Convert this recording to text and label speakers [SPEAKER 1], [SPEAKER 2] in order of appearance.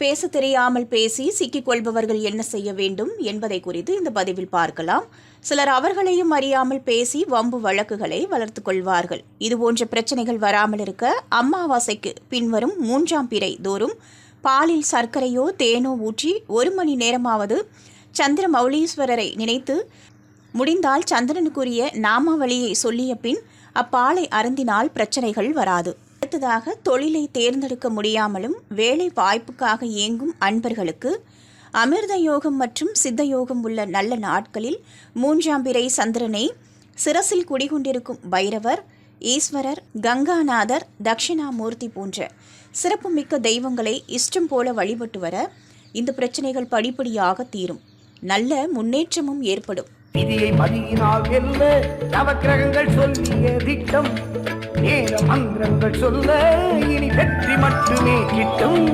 [SPEAKER 1] பேச தெரியாமல் பேசி சிக்கிக் கொள்பவர்கள் என்ன செய்ய வேண்டும் என்பதை குறித்து இந்த பதிவில் பார்க்கலாம். சிலர் அவர்களையும் அறியாமல் பேசி வம்பு வழக்குகளை வளர்த்து கொள்வார்கள். இதுபோன்ற பிரச்சனைகள் வராமல் இருக்க அம்மாவாசைக்கு பின்வரும் மூன்றாம் பிறை தோறும் பாலில் சர்க்கரையோ தேனோ ஊற்றி ஒரு மணி நேரமாவது சந்திர மௌலீஸ்வரரை நினைத்து முடிந்தால் சந்திரனுக்குரிய நாமாவளியை சொல்லிய பின் அப்பாலை அருந்தினால் பிரச்சனைகள் வராது. அடுத்ததாக தொழிலை தேர்ந்தெடுக்க முடியாமலும் வேலை வாய்ப்புக்காக இயங்கும் அன்பர்களுக்கு அமிர்த யோகம் மற்றும் சித்த யோகம் உள்ள நல்ல நாட்களில் மூன்றாம் பிறை சந்திரனை சிரசில் குடிகொண்டிருக்கும் பைரவர் ஈஸ்வரர் கங்காநாதர் தட்சிணாமூர்த்தி போன்ற சிறப்புமிக்க தெய்வங்களை இஷ்டம் போல வழிபட்டு வர இந்த பிரச்சனைகள் படிப்படியாக தீரும். நல்ல முன்னேற்றமும் ஏற்படும்.
[SPEAKER 2] விதியை மதியினால் வெல்ல நவக்கிரகங்கள் சொல்லிய திட்டம். நேர மந்திரங்கள் சொல்ல இனி வெற்றி மட்டுமே கிட்டும்.